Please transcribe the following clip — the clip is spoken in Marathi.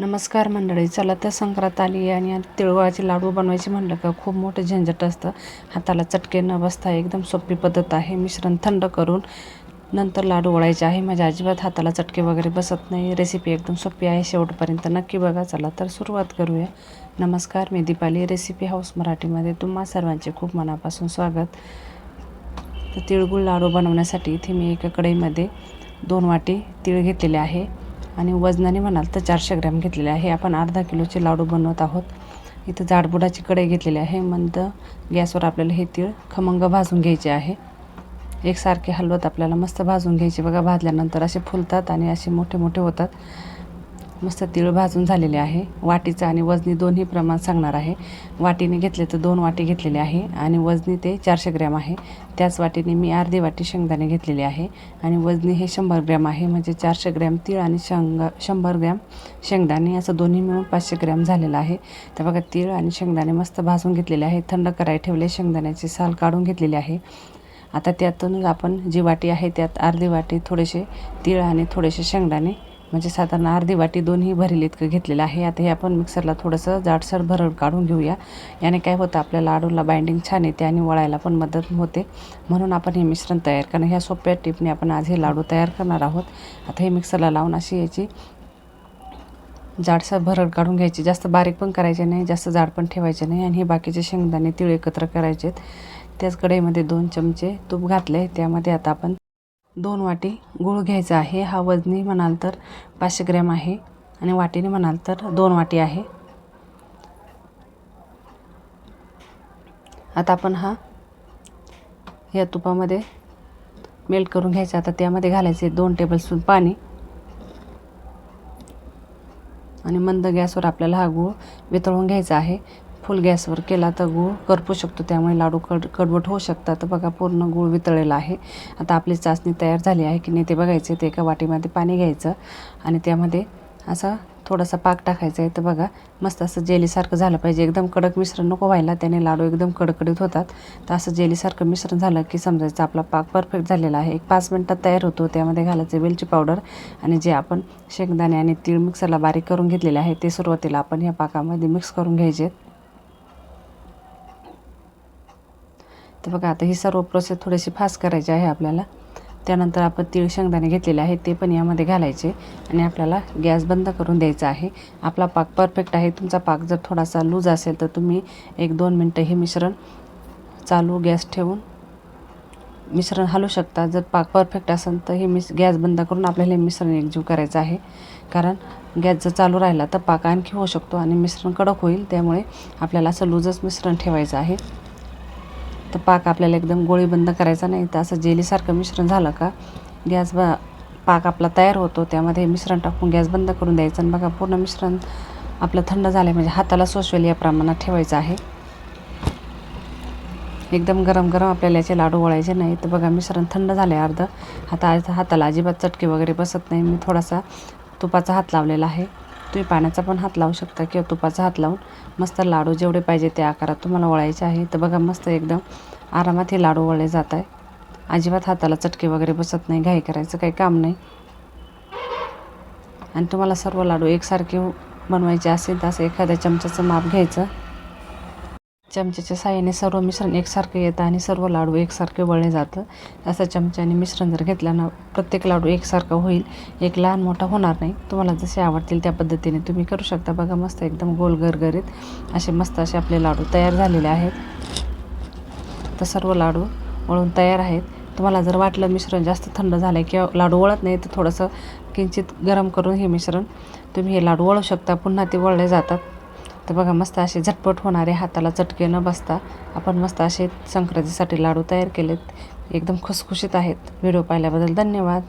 नमस्कार मंडळी चला तर संक्रांत आली आहे आणि तिळगुळाचे लाडू बनवायचे म्हणलं का खूप मोठं झंझट असतं. हाताला चटके न बसता एकदम सोपी पद्धत आहे. मिश्रण थंड करून नंतर लाडू वळायचे आहे. माझ्या अजिबात हाताला चटके वगैरे बसत नाही. रेसिपी एकदम सोपी आहे. शेवटपर्यंत नक्की बघा. चला तर सुरुवात करूया. नमस्कार मी दीपाली. रेसिपी हाऊस मराठीमध्ये तुम्हा सर्वांचे खूप मनापासून स्वागत. तर तिळगुळ लाडू बनवण्यासाठी इथे मी एका कढईमध्ये दोन वाटी तीळ घेतलेले आहे. आणि वजनाने म्हणाल तर चारशे ग्रॅम घेतलेले आहे. आपण अर्धा किलोचे लाडू बनवत आहोत. इथं जाडबुडाची कढई घेतलेली आहे. मंद गॅसवर आपल्याला हे तीळ खमंग भाजून घ्यायचे आहे. एकसारखे हलवत आपल्याला मस्त भाजून घ्यायचे. बघा भाजल्यानंतर असे फुलतात आणि असे मोठे मोठे होतात. मस्त तीळ भाजून झालेले आहे. वाटीचं आणि वजनी दोन्ही प्रमाण सांगणार आहे. वाटीने घेतले तर दोन वाटी घेतलेले आहे आणि वजनी ते चारशे ग्रॅम आहे. त्याच वाटीने मी अर्धी वाटी शेंगदाणे घेतलेले आहे आणि वजनी हे शंभर ग्रॅम आहे. म्हणजे चारशे ग्रॅम तीळ आणि शेंगा शंभर ग्रॅम शेंगदाणे असं दोन्ही मिळून पाचशे ग्रॅम झालेलं आहे. तर बघा तीळ आणि शेंगदाणे मस्त भाजून घेतलेले आहे. थंड कराय ठेवले शेंगदाण्याची साल काढून घेतलेली आहे. आता त्यातूनच आपण जी वाटी आहे त्यात अर्धी वाटी थोडेसे तीळ आणि थोडेसे शेंगदाणे म्हणजे साधारण अर्धी वाटी दोन्ही भरेल इतकं घेतलेलं आहे. आता हे आपण मिक्सरला थोडंसं जाडसर भरड काढून घेऊया. याने काय होतं आपल्या लाडूला बाइंडिंग छान येते आणि वळायला पण मदत होते. म्हणून आपण हे मिश्रण तयार करणं ह्या सोप्या टिपने आपण आज हे लाडू तयार करणार आहोत. आता हे मिक्सरला लावून अशी याची जाडसर भरड काढून घ्यायची. जास्त बारीक पण करायचे नाही जास्त जाड पण ठेवायचे नाही आणि हे बाकीचे शेंगदाणे तिळ एकत्र करायचे त्याच कढईमध्ये दोन चमचे तूप घातले त्यामध्ये आता आपण दोन वाटी गूळ घ्यायचा आहे. हा वजनी म्हणाल तर पाचशे ग्रॅम आहे आणि वाटीने म्हणाल तर दोन वाटी आहे. आता आपण हा या तुपामध्ये मेल्ट करून घ्यायचा. आता त्यामध्ये घालायचे दोन टेबलस्पून पाणी आणि मंद गॅसवर आपल्याला हा गूळ वितळून घ्यायचा आहे. फुल गॅसवर केला तर गूळ करपू शकतो. त्यामुळे लाडू कड कडवट होऊ शकतात. तर बघा पूर्ण गूळ वितळलेला आहे. आता आपली चाचणी तयार झाली आहे की नाही ते बघायचे. ते एका वाटीमध्ये पाणी घ्यायचं आणि त्यामध्ये असा थोडासा पाक टाकायचा आहे. तर बघा मस्त असं जेलीसारखं झालं पाहिजे. एकदम कडक मिश्रण नको व्हायला. त्याने लाडू एकदम कडकडीत होतात. तर असं जेलीसारखं मिश्रण झालं की समजायचं आपला पाक परफेक्ट झालेला आहे. एक पाच मिनटात तयार होतो. त्यामध्ये घालायचं वेलची पावडर आणि जे आपण शेंगदाणे आणि तीळ मिक्सरला बारीक करून घेतलेले आहे ते सुरुवातीला आपण ह्या पाकामध्ये मिक्स करून घ्यायचे. तर बघा आता ही सर्व प्रोसेस थोडीशी फास्ट करायची आहे आपल्याला. त्यानंतर आपण तीळ शेंगदाणे घेतलेले आहेत ते पण यामध्ये घालायचे आणि आपल्याला गॅस बंद करून द्यायचा आहे. आपला पाक परफेक्ट आहे. तुमचा पाक जर थोडासा लूज असेल तर तुम्ही एक दोन मिनटं हे मिश्रण चालू गॅस ठेवून मिश्रण हलू शकता. जर पाक परफेक्ट असेल तर हे मिस गॅस बंद करून आपल्याला हे मिश्रण एकजीव करायचं आहे. कारण गॅस जर चालू राहिला तर पाक आणखी होऊ शकतो आणि मिश्रण कडक होईल. त्यामुळे आपल्याला असं लूजच मिश्रण ठेवायचं आहे. तर पाक आपल्याला एकदम गोळीबंद करायचा नाही. तर असं जेलीसारखं मिश्रण झालं का गॅस ब पाक आपला तयार होतो. त्यामध्ये मिश्रण टाकून गॅस बंद करून द्यायचं. आणि बघा पूर्ण मिश्रण आपलं थंड झालं म्हणजे हाताला सोशवेल या प्रमाणात ठेवायचं आहे. एकदम गरम गरम आपल्याला याचे लाडू वळायचे नाही. तर बघा मिश्रण थंड झालं आहे अर्ध. हाता हाताला अजिबात चटके वगैरे बसत नाही. मी थोडासा तुपाचा हात लावलेला आहे. तुम्ही पाण्याचा पण हात लावू शकता किंवा तुपाचा हात लावून. मस्त लाडू जेवढे पाहिजे त्या आकारात तुम्हाला वळायचे आहे. तर बघा मस्त एकदम आरामात हे लाडू वळले जात आहे. अजिबात हाताला चटके वगैरे बसत नाही घाई करायचं काही काम नाही. आणि तुम्हाला सर्व लाडू एकसारखे बनवायचे असेल तर असं एखाद्या चमच्याचं माप घ्यायचं. चमच्याच्या साहाय्याने सर्व मिश्रण एकसारखं येतं आणि सर्व लाडू एकसारखे वळले जातं. असं चमच्याने मिश्रण जर घेतलं ना प्रत्येक लाडू एकसारखा होईल. एक लहान मोठा होणार नाही. तुम्हाला जसे आवडतील त्या पद्धतीने तुम्ही करू शकता. बघा मस्त एकदम गोल गरगरीत असे मस्त असे आपले लाडू तयार झालेले आहेत. तर सर्व लाडू वळून तयार आहेत. तुम्हाला जर वाटलं मिश्रण जास्त थंड झालं आहे किंवा लाडू वळत नाही तर थोडंसं किंचित गरम करून हे मिश्रण तुम्ही हे लाडू वळू शकता. पुन्हा ते वळले जातात. तर बघा मस्त असे झटपट होणारे हाताला चटके न बसता आपण मस्त असे संक्रांतीसाठी लाडू तयार केलेत. एकदम खुसखुशीत आहेत. व्हिडिओ पाहिल्याबद्दल धन्यवाद.